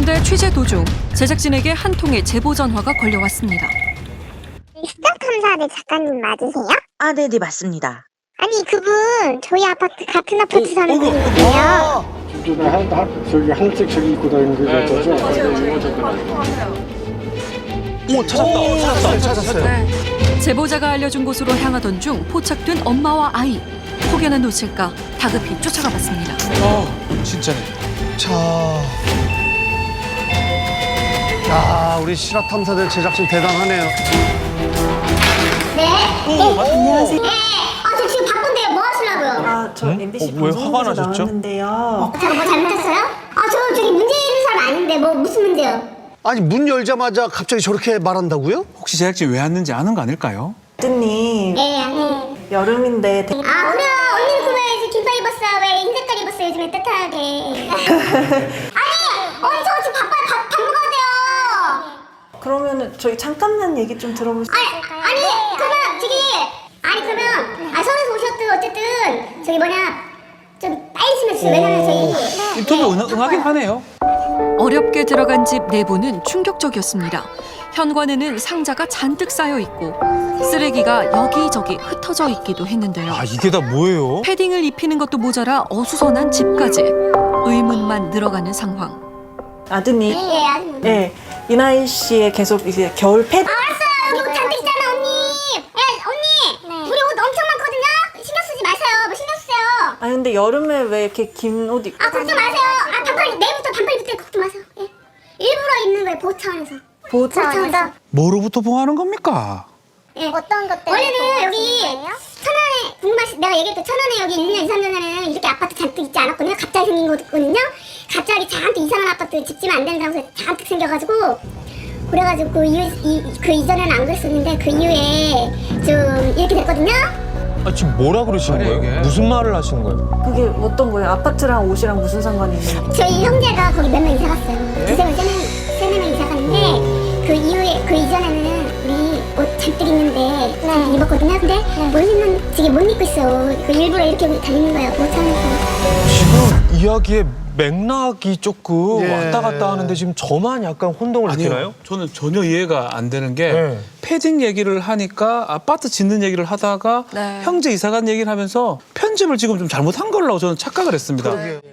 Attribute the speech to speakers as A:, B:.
A: 그런데 취재 도중 제작진에게 한 통의 제보 전화가 걸려왔습니다.
B: 수정탐사대 작가님 맞으세요?
C: 아, 네네, 맞습니다.
B: 아니 그분 저희 아파트 같은 아파트 사는 분인데요.
D: 저기 한, 한, 저기 하늘색 저기 입고 다니는 그 여자죠?
E: 오 찾았다. 찾았다. 찾았어요.
A: 제보자가 알려준 곳으로 향하던 중 포착된 엄마와 아이. 혹여나 놓칠까 다급히 쫓아가 봤습니다.
E: 어 진짜네.
F: 자. 야, 우리 실화 탐사대 제작진 대단하네요.
B: 네. 안녕하세요. 아저 지금 바쁜데요. 뭐 하시려고요?
G: 아, 저 MBC
E: 어, 왜 화가
G: 방송국에서
E: 나셨죠?
B: 제가
G: 나왔는데요.
B: 뭐 잘못했어요? 아 저 저기 문제 있는 사람 아닌데 뭐 무슨 문제요?
F: 아니, 문 열자마자 갑자기 저렇게 말한다고요?
E: 혹시 제작진 왜 왔는지 아는 거 아닐까요?
G: 뜨님
B: 예 아니.
G: 여름인데 되-
B: 아 오늘 언니는 그왜 이제 긴팔 입었어? 왜 흰 색깔 입었어? 요즘에 따뜻하게. 아니 언니 저 지금 바빠요. 밥, 밥 먹어야 돼요.
G: 그러면은 저희 잠깐만 얘기 좀 들어볼 수
B: 아니 아니 그러면 저기 아니 그러면 아 서울에서 오셨든 어쨌든 저기 뭐냐 좀 빨리 좀 해주세요. 왜냐면 저희
E: 인터뷰 응, 응하긴 하네요.
A: 어렵게 들어간 집 내부는 충격적이었습니다. 현관에는 상자가 잔뜩 쌓여 있고 쓰레기가 여기저기 흩어져 있기도 했는데요.
E: 아 이게 다 뭐예요?
A: 패딩을 입히는 것도 모자라 어수선한 집까지 의문만 늘어가는 상황.
G: 아드님,
B: 예 아니.
G: 네, 이나희 씨의 계속 이제 겨울 패드
B: 알았어요. 여기 옷 잔뜩 있잖아, 언니. 예, 언니. 우리 옷 엄청 많거든요. 신경 쓰지 마세요. 뭐 신경 쓰세요.
G: 아 근데 여름에 왜 이렇게 긴 옷 입고
B: 아, 걱정 마세요. 아, 반팔, 내일부터 반팔 입을 때 걱정 마세요. 예. 일부러 입는 거예요, 보호 차원에서.
G: 보호
B: 차원에서.
E: 뭐로부터 보호하는 겁니까?
B: 예. 어떤 것 때문에? 원래는 여기 천안에, 궁금하시, 내가 얘기했던 천안에 여기 1년, 2, 3년 전에는 이렇게 아파트 잔뜩 있지 않았거든요. 생긴 거거든요. 갑자기 잔뜩 이상한 아파트 집지면 안 되는 장소에 잔뜩 생겨가지고 그래가지고 그 이후 이, 그 이전에는 안 그랬었는데 그 이후에 좀 이렇게 됐거든요.
H: 아, 지금 뭐라 그러시는 거예요?
E: 이게.
H: 무슨 말을 하시는 거예요?
G: 그게 어떤 거예요? 아파트랑 옷이랑 무슨 상관이 있는 거예요?
B: 저희 형제가 거기 몇 명 이사 갔어요. 두세 명, 세명 세네 명 이사 갔는데 그 이후에 그 이전에는 우리 옷 잔뜩 있는데 잔뜩 입었거든요. 근데 못 입는 지금 못 입고 있어요. 그 일부러 이렇게 다니는 거예요. 못 참아서.
H: 지금 이야기의 맥락이 조금
F: 예.
H: 왔다 갔다 하는데 지금 저만 약간 혼동을 느끼나요?
E: 아니요. 저는 전혀 이해가 안 되는 게
H: 네.
E: 패딩 얘기를 하니까 아파트 짓는 얘기를 하다가
A: 네.
E: 형제 이사간 얘기를 하면서 편집을 지금 좀 잘못한 걸로 저는 착각을 했습니다.